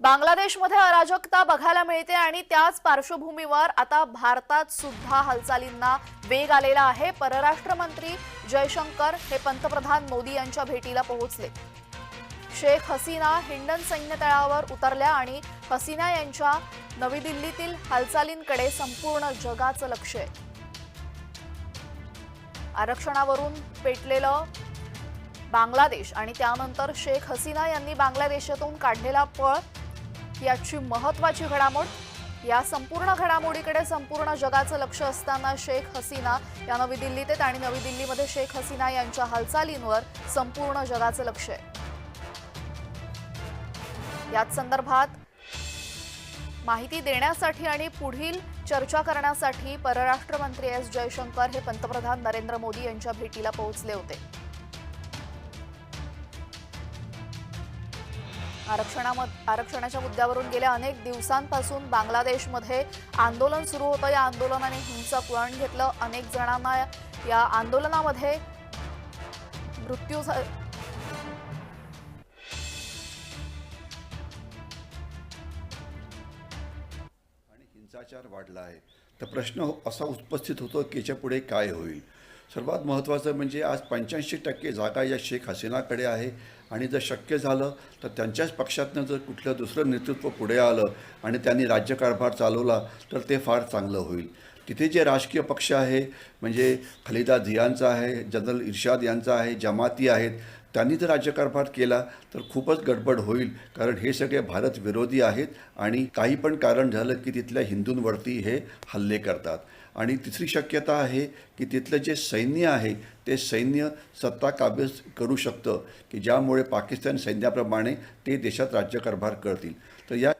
बांगलादेशमध्ये अराजकता बघायला मिळते आणि त्याच पार्श्वभूमीवर आता भारतात सुद्धा हालचालींना वेग आलेला आहे. परराष्ट्र मंत्री जयशंकर हे पंतप्रधान मोदी यांच्या भेटीला पोहोचले. शेख हसीना हिंडन सैन्य तळावर उतरल्या आणि हसीना यांच्या नवी दिल्लीतील हालचालींकडे संपूर्ण जगाचं लक्ष आहे. आरक्षणावरून पेटलेलं बांगलादेश आणि त्यानंतर शेख हसीना यांनी बांगलादेशातून काढलेला पळ याची महत्वाची घडामोड. या संपूर्ण घडामोडीकडे संपूर्ण जगाचं लक्ष असताना शेख हसीना या नवी दिल्लीत आहेत आणि नवी दिल्लीमध्ये शेख हसीना यांच्या हालचालींवर संपूर्ण जगाचं लक्ष आहे. याच संदर्भात माहिती देण्यासाठी आणि पुढील चर्चा करण्यासाठी परराष्ट्र मंत्री एस जयशंकर हे पंतप्रधान नरेंद्र मोदी यांच्या भेटीला पोहोचले होते. आरक्षणामध्ये आरक्षणाच्या मुद्द्यावरून गेल्या अनेक दिवसांपासून बांगलादेशमध्ये आंदोलन सुरू होतं. या आंदोलनाने हिंसक वळण घेतलं. अनेक जणांना या आंदोलनामध्ये मृत्यू झा- आणि हिंसाचार वाढला आहे. तर प्रश्न असा उपस्थित होतो की याच्यापुढे काय होईल? सर्वात महत्त्वाचं म्हणजे आज पंच्याऐंशी टक्के जागा या शेख हसीनाकडे आहे. आणि जर शक्य झालं तर त्यांच्याच पक्षातनं जर कुठलं दुसरं नेतृत्व पुढे आलं आणि त्यांनी राज्यकारभार चालवला तर ते फार चांगलं होईल. तिथे जे राजकीय पक्ष आहे म्हणजे खलिदा झियांचा आहे जनरल इर्शाद यांचा आहे जमाती आहेत त्यांनी जर राज्यकारभार केला तर खूपच गडबड होईल. कारण हे सगळे भारत विरोधी आहेत आणि काही पण कारण झालं की तिथल्या हिंदूंवरती हे हल्ले करतात. आणि तिसरी शक्यता आहे की तिथलं जे सैन्य आहे ते सैन्य सत्ता काबीज करू शकतं की ज्यामुळे पाकिस्तान सैन्याप्रमाणे ते देशात राज्यकारभार करतील. तर या